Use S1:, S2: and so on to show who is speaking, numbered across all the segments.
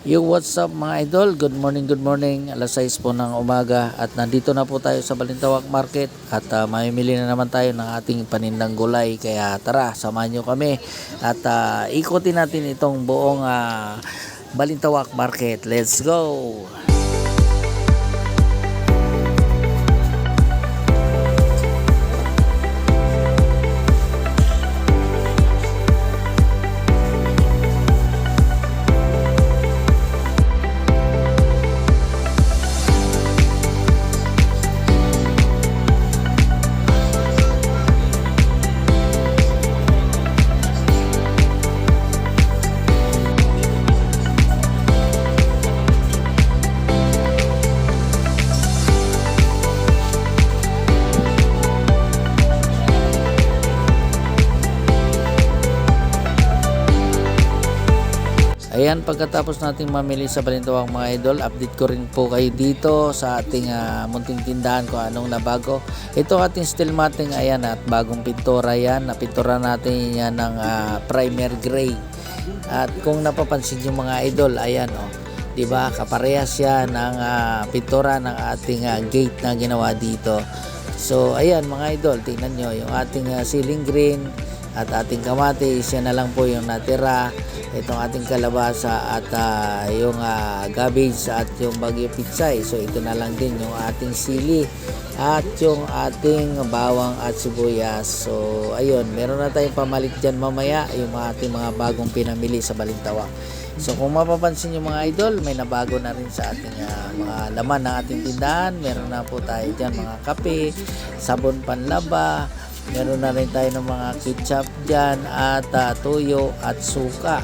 S1: Yo, what's up mga idol? Good morning, good morning. Alas 6 po ng umaga at nandito na po tayo sa Balintawak Market at uh, mamimili na naman tayo ng ating panindang gulay. Kaya tara, samahan nyo kami at ah, ikutin natin itong buong ah, Balintawak Market. Let's go! Ayan, pagkatapos nating mamili sa Balintawak mga idol, update ko rin po kayo dito sa ating ah, munting tindahan kung anong nabago. Ito ating steel matting, ayan, at bagong pintura yan. Napintura natin yan ng ah, primer gray. At kung napapansin yung mga idol, ayan, oh, di ba kaparehas siya ng ah, pintura ng ating ah, gate na ginawa dito. So, ayan mga idol, tingnan nyo, yung ating ah, ceiling green at ating kamatis, yan na lang po yung natira itong ating kalabasa at ah, yung ah, cabbage at yung bagyo pitsay. So ito na lang din yung ating sili at yung ating bawang at sibuyas. So ayun, meron na tayong pamalit dyan mamaya yung ating mga bagong pinamili sa Balintawak. So kung mapapansin yung mga idol, may nabago na rin sa ating ah, mga laman ng ating tindahan. Meron na po tayo dyan mga kape, sabon panlaba, meron na rin tayo ng mga ketchup dyan at ah, tuyo at suka.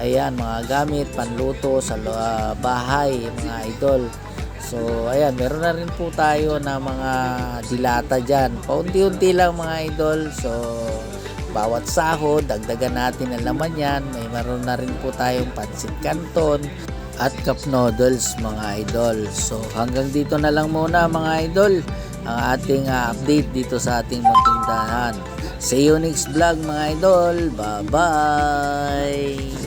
S1: Ayan, mga gamit, panluto sa ah, bahay, mga idol. So, ayan, meron na rin po tayo na mga dilata dyan. Paunti-unti lang mga idol. So, bawat sahod, dagdagan natin ang laman yan. May meron na rin po tayong pansit canton at cup noodles mga idol. So, hanggang dito na lang muna mga idol ang ating ah, update dito sa ating munting dahan. See you next vlog mga idol. Bye-bye!